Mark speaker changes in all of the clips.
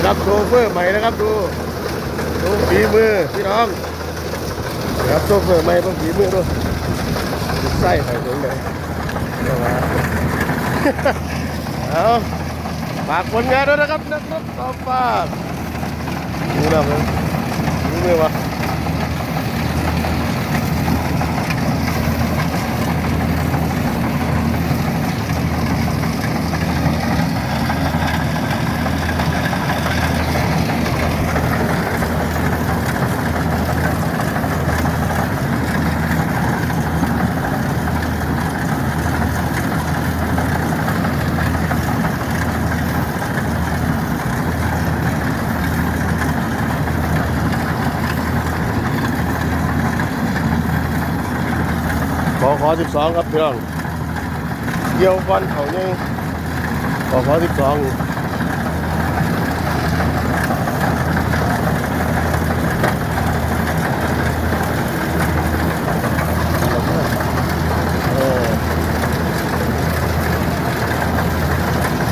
Speaker 1: นะครับโชเฟอร์ใหม่นะครับดูดูฝีมือพี่น้องนะครับโชเฟอร์ใหม่ต้องฝีมือดูไส้ใส่ถุงเลยเดี๋ยวมาเอาฝากผลงานด้วยนะครับนักรบต่อฟ้าดูแล้วมั้ยดูเลยวะ ขอขอสิบสองครับพี่น้องเกี่ยวก่อนเขาเนี่ยขอขอสิบสอง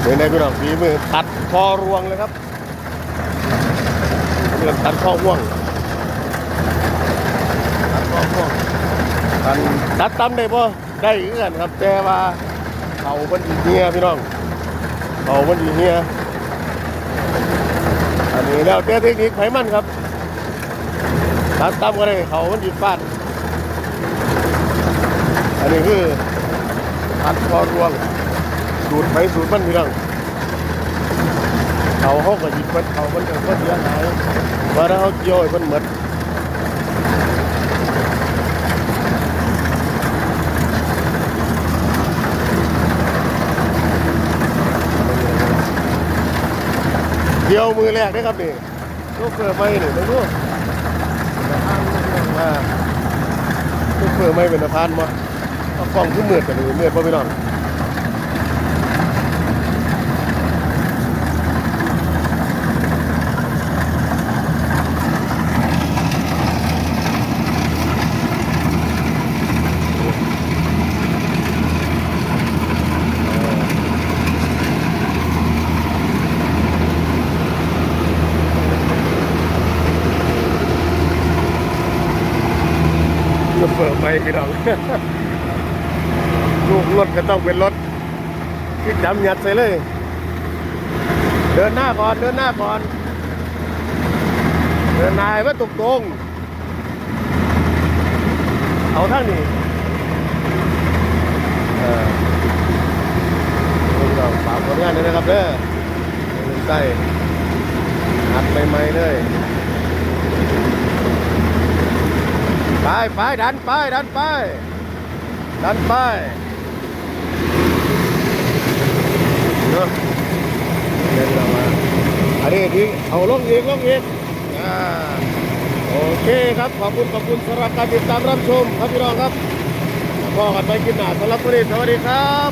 Speaker 1: เป็นไงพี่น้องฝีมือตัดคอรวงเลยครับเรื่องตัดข้อห่วงตัดข้อห่วง ตัดตำได้ป่ได้คือนครับแต่ว่าเขามันอีเฮียพี่น้องเขามันอีเฮียอันนี้แล้วแต่เทคนิคไขมันครับตัดตำก็ได้เขามันอีฟาดอันนี้คือตัดคอรวงสูตรไปสูตรมันพี่น้องเขาเขาก็หยิบมันเขามันก็เสียหายว่าถ้าเขาเกี่ยวมันหมด เดียวมือแรกได้ครับนี่ลูกเฟือไม่นี่ไม่รู้มาลูกเฟือไม่เป็นสะพานมาเอาฟองขึ้นเมือดกันเลยเมือดพ่อพี่น้อน ลูกเฟือไม่พี่น้องลูกรถก็ต้องเป็นรถที่จำหยัดใส่เลย เดินหน้าก่อน เดินหน้าก่อน เดินหนายว่าตรงตรงเอาทั้งนี้เออพี่น้องฝากผลงานด้วยนะครับเด้อใส่หัดใหม่ๆเลย ไปไปดันไปดันไป ดันไปเนาะเดินเรามาอันนี้ที่เอาลงอีกลงอีกอ่าโอเคครับขอบคุณขอบคุณสำหรับการติดตามรับชมครับพี่น้องครับพอกันไปกินหนาสำหรับวันนี้สวัสดีครับ